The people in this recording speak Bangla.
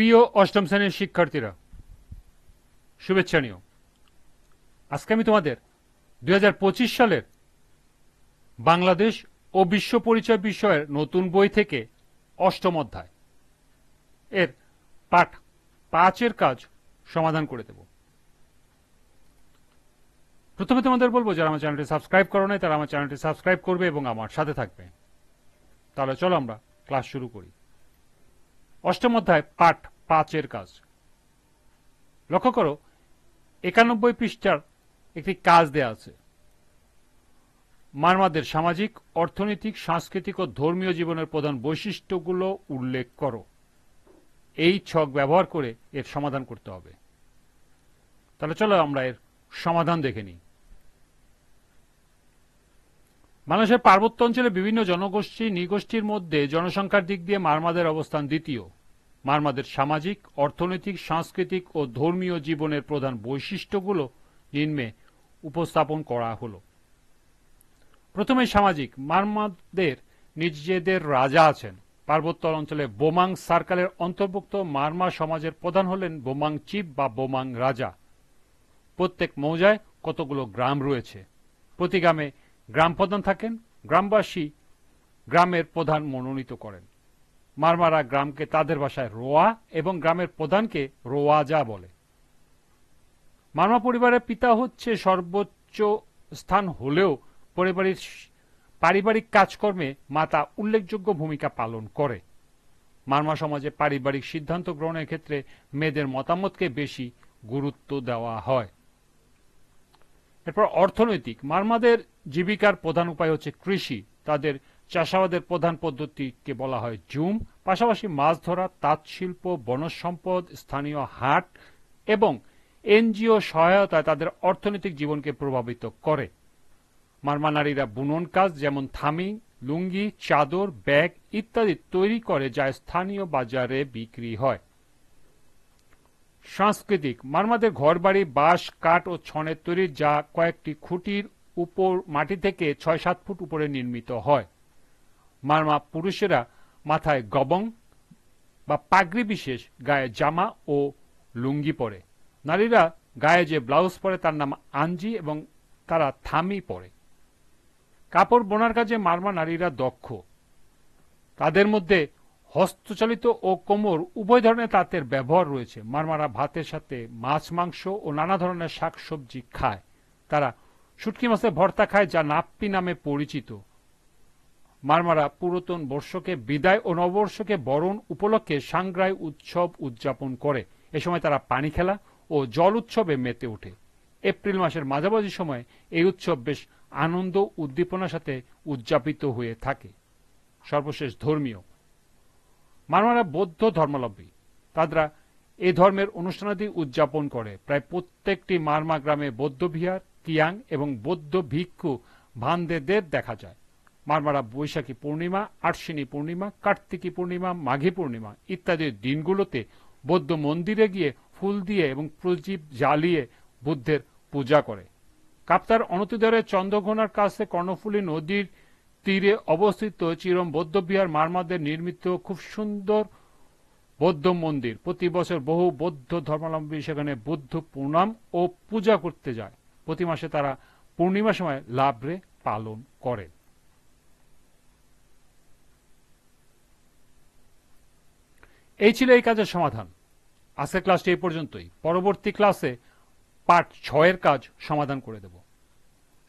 প্রিয় অষ্টম শ্রেণির শিক্ষার্থীরা, শুভেচ্ছা নিও। আজকে আমি তোমাদের দু হাজার পঁচিশ সালের বাংলাদেশ ও বিশ্ব পরিচয় বিষয়ের নতুন বই থেকে অষ্টম অধ্যায় এর পাঠ পাঁচের কাজ সমাধান করে দেব। প্রথমে তোমাদের বলব, যারা আমার চ্যানেলটি সাবস্ক্রাইব করো নাই, তারা আমার চ্যানেলটি সাবস্ক্রাইব করবে এবং আমার সাথে থাকবে। তাহলে চলো আমরা ক্লাস শুরু করি। অষ্টম অধ্যায়, পাঠ পাঁচের কাজ। লক্ষ্য করো, একানব্বই পৃষ্ঠার একটি কাজ দেয়া আছে। মারমাদের সামাজিক, অর্থনৈতিক, সাংস্কৃতিক ও ধর্মীয় জীবনের প্রধান বৈশিষ্ট্যগুলো উল্লেখ করো। এই ছক ব্যবহার করে এর সমাধান করতে হবে। তাহলে চলো আমরা এর সমাধান দেখে নিই। বাংলাদেশের পার্বত্য অঞ্চলে বিভিন্ন জনগোষ্ঠী, নৃগোষ্ঠীর মধ্যে জনসংখ্যার দিক দিয়ে মারমাদের অবস্থান দ্বিতীয়। মারমাদের সামাজিক, অর্থনৈতিক, সাংস্কৃতিক ও ধর্মীয় জীবনের প্রধান বৈশিষ্ট্যগুলো নিম্নে উপস্থাপন করা হলো। প্রথমে সামাজিক, মারমাদের নিজেদের রাজা আছেন। পার্বত্য অঞ্চলে বোমাং সার্কেলের অন্তর্ভুক্ত মারমা সমাজের প্রধান হলেন বোমাং চিফ বা বোমাং রাজা। প্রত্যেক মৌজায় কতগুলো গ্রাম রয়েছে? প্রতি গ্রামে গ্রাম প্রধান থাকেন, গ্রামবাসী গ্রামের প্রধান মনোনীত করেন। মারমারা গ্রামকে তাদের ভাষায় রোয়া এবং গ্রামের প্রধানকে রোয়াজা বলে। মারমা পরিবারের পিতা হচ্ছে সর্বোচ্চ স্থান হলেও পরিবারের পারিবারিক কাজকর্মে মাতা উল্লেখযোগ্য ভূমিকা পালন করে। মারমা সমাজে পারিবারিক সিদ্ধান্ত গ্রহণের ক্ষেত্রে মেয়েদের মতামতকে বেশি গুরুত্ব দেওয়া হয়। এরপর অর্থনৈতিক। মারমাদের জীবিকার প্রধান উপায় হচ্ছে কৃষি। তাদের চাষাবাদের প্রধান পদ্ধতিকে বলা হয় জুম। পাশাপাশি মাছ ধরা, তাঁত শিল্প, বনজ সম্পদ, স্থানীয় হাট এবং এনজিও সহায়তায় তাদের অর্থনৈতিক জীবনকে প্রভাবিত করে। মারমা নারীরা বুনন কাজ যেমন থামি, লুঙ্গি, চাদর, ব্যাগ ইত্যাদি তৈরি করে যা স্থানীয় বাজারে বিক্রি হয়। সাংস্কৃতিক মারমাদের ঘরবাড়ি, বাঁশ, কাঠ ও ছনের তৈরি যা কয়েকটি খুঁটির উপর মাটি থেকে ছয় সাত ফুট উপরে নির্মিত হয়। মারমা পুরুষেরা মাথায় গবং বা পাগড়ি বিশেষ, গায়ে জামা ও লুঙ্গি পরে। নারীরা গায়ে যে ব্লাউজ পরে তার নাম আঞ্জি এবং তারা থামি পরে। কাপড় বোনার কাজে মারমা নারীরা দক্ষ। তাদের মধ্যে হস্তচালিত ও কোমর উভয় ধরনের তাঁতের ব্যবহার রয়েছে। মারমারা ভাতের সাথে মাছ, মাংস ও নানা ধরনের শাকসবজি খায়। তারা শুটকি মাছের ভর্তা খায় যা নাপ্পি নামে পরিচিত। মারমারা পুরাতন বর্ষকে বিদায় ও নববর্ষকে বরণ উপলক্ষে সাংগ্রাই উৎসব উদযাপন করে। এ সময় তারা পানি খেলা ও জল উৎসবে মেতে ওঠে। এপ্রিল মাসের মাঝামাঝি সময় এই উৎসব বেশ আনন্দ উদ্দীপনার সাথে উদযাপিত হয়ে থাকে। সর্বশেষ ধর্মীয় মারমারা বৌদ্ধ ধর্মাবলম্বী। তারা এ ধর্মের অনুষ্ঠানাদি উদযাপন করে। প্রায় প্রত্যেকটি মারমা গ্রামে বৌদ্ধ বিহার কিয়াং এবং বৌদ্ধ ভিক্ষু ভান্দেদের দেখা যায়। মারমারা বৈশাখী পূর্ণিমা, আটশিনী পূর্ণিমা, কার্তিকী পূর্ণিমা, মাঘী পূর্ণিমা ইত্যাদি দিনগুলোতে বৌদ্ধ মন্দিরে গিয়ে ফুল দিয়ে এবং প্রদীপ জ্বালিয়ে বুদ্ধের পূজা করে। কাপ্তার অনতিদরে চন্দ্রঘোনার কাছে কর্ণফুলী নদীর তীরে অবস্থিত চিরম বৌদ্ধবিহার মারমাদের নির্মিত খুব সুন্দর বৌদ্ধ মন্দির। প্রতি বছর বহু বৌদ্ধ ধর্মাবলম্বী সেখানে বুদ্ধ প্রণাম ও পূজা করতে যায়। প্রতি মাসে তারা পূর্ণিমা সময় লাভরে পালন করে। এই ছিল এই কাজের সমাধান। আজকের ক্লাসটি এই পর্যন্তই। পরবর্তী ক্লাসে পার্ট ছয়ের কাজ সমাধান করে দেব।